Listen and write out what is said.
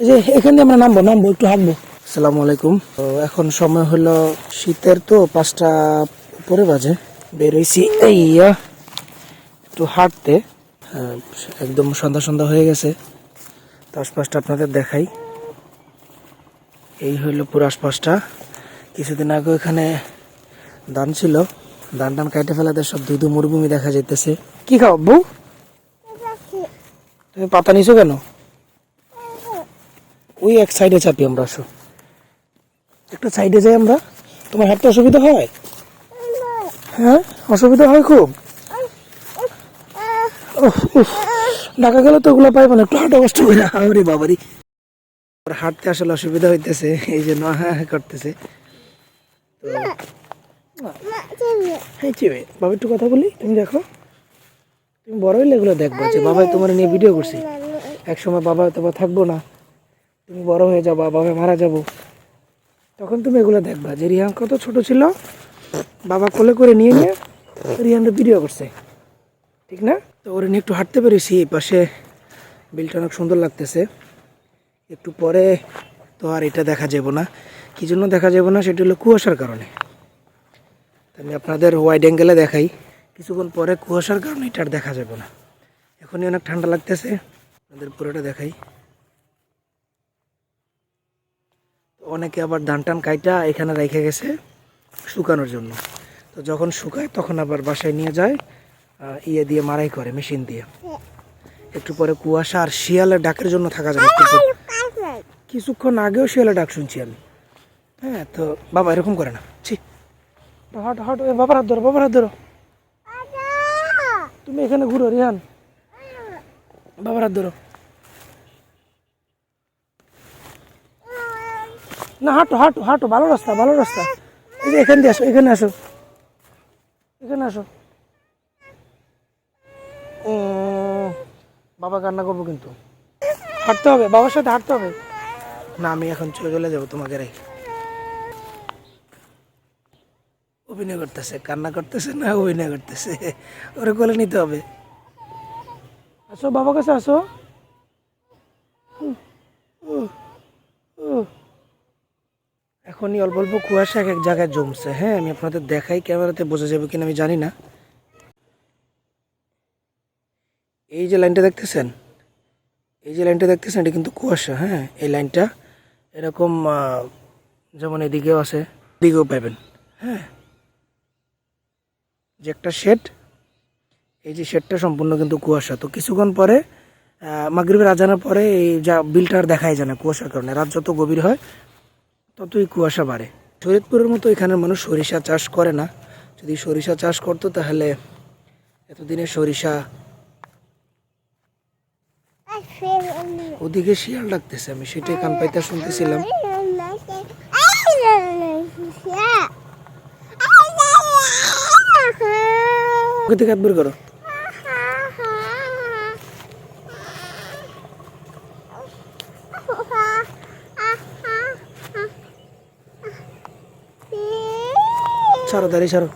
এই যে এখান আমরা নামবো নামবো একটু হাঁটবো। আসসালামু আলাইকুম। তো এখন সময় হলো শীতের তো পাঁচটা উপরে বাজে। বেরোইছি। এই ইয়া, একটু হাঁটতে। হ্যাঁ, একদম সন্ধ্যা সন্ধ্যা হয়ে গেছে। তো আশপাশটা আপনাদের দেখাই। এই হইল পুরো আশপাশটা। কিছুদিন আগে এখানে ধান ছিল। ধান টান কাটে ফেলাতে সব ধুধু মরুভূমি দেখা যাইতেছে। কি খাও বউ? তুমি পাতা নিছো কেন? ওই এক সাইডে চাপি আমরা, আসো। একটু সাইডে যাই আমরা। তোমার হাঁটতে অসুবিধা হয়? হ্যাঁ? অসুবিধা হয় খুব। ঢাকা গেলে তো ওগুলো পাইবো না, একটু হাঁটা কষ্ট করে। আরে বাবারি। ওর হাঁটতে আসলে অসুবিধা হইতেছে, এই জন্য হ্যাঁ হ্যাঁ করতেছে। হ্যাঁ চিবে বাবা, একটু কথা বলি? তুমি দেখো। তুমি বড় হইলে এগুলো দেখব। যে বাবাই তোমার নিয়ে ভিডিও করছি। এক সময় বাবা তোমার থাকব না। তুমি বড় হয়ে যাবা বাবা মারা যাব। তখন তুমি এগুলো দেখবা যে রিহান কত ছোট ছিল। বাবা কোলে করে নিয়ে নিয়ে রিহানটা ভিডিও করছে। ঠিক না? তো ওরে নিয়ে একটু হাঁটতে পেরেছি, এই পাশে বিলটা অনেক সুন্দর লাগতেছে। একটু পরে তো আর এটা দেখা যাব না। কি জন্য দেখা যাব না? সেটা হলো কুয়াশার কারণে। আমি আপনাদের ওয়াইড অ্যাঙ্গেলে দেখাই। কিছুক্ষণ পরে কুয়াশার কারণে এটা আর দেখা যাবে না। এখনই অনেক ঠান্ডা লাগতেছে। আপনাদের পুরোটা দেখাই। অনেকে আবার ধান টান কাইটা এখানে রেখে গেছে শুকানোর জন্য। তো যখন শুকায় তখন আবার বাসায় নিয়ে যায় ইয়ে দিয়ে মারাই করে, মেশিন দিয়ে। একটু পরে কুয়াশা আর শিয়ালের ডাকের জন্য থাকা যাবে। কিছুক্ষণ আগেও শিয়ালের ডাক শুনছি আমি। হ্যাঁ তো বাবা এরকম করে না। ছি। হাট হাট বাবার হাত ধরো, বাবার হাত ধরো। তুমি এখানে ঘুরো, রিহান। বাবার হাত ধরো। না, হাঁটো হাঁটো হাঁটো, ভালো রাস্তা ভালো রাস্তা। এই যে এখান দিয়ে আসো, এখানে আসো। এখানে আসো। বাবা কান্না করব কিন্তু। হাঁটতে হবে, বাবার সাথে হাঁটতে হবে। না, আমি এখন চলে চলে যাব তোমাকে রেখে। অভিনয় করতেছে, কান্না করতেছে না, অভিনয় করতেছে? ওরে কোলে নিতে হবে। আসো, বাবার কাছে আসো। এখনই অল্প অল্প কুয়াশা এক এক জায়গায় জমছে। হ্যাঁ আমি আপনাদের দেখাই ক্যামেরাতে বোঝা যাবে কিনা, আমি জানি না। এই যে লাইনটা দেখতেছেন? এই যে লাইনটা দেখতেছেন, এটা কিন্তু কুয়াশা হ্যাঁ এই লাইনটা এরকম যেমন এদিকেও আছে, এদিকেও পাবেন হ্যাঁ। যে একটা শেড, এই যে শেডটা সম্পূর্ণ কিন্তু কুয়াশা। তো কিছুক্ষণ পরে মাগরীবের আজানের পরে এই যা বিলটা আর দেখাই যায় না কুয়াশার কারণে। রাত যত গভীর হয় ততই কুয়াশা বাড়ে। শরীয়তপুরের মতো এখানের মানুষ সরিষা চাষ করে না। যদি সরিষা চাষ করতো তাহলে এতদিনে সরিষা ওদিকে শিয়াল ডাকতেছে, আমি সেটাই কান পাইতে শুনতেছিলাম। ওকে থেকে বের করো। ছাড়ো দাঁড়িয়ে ছাড়ো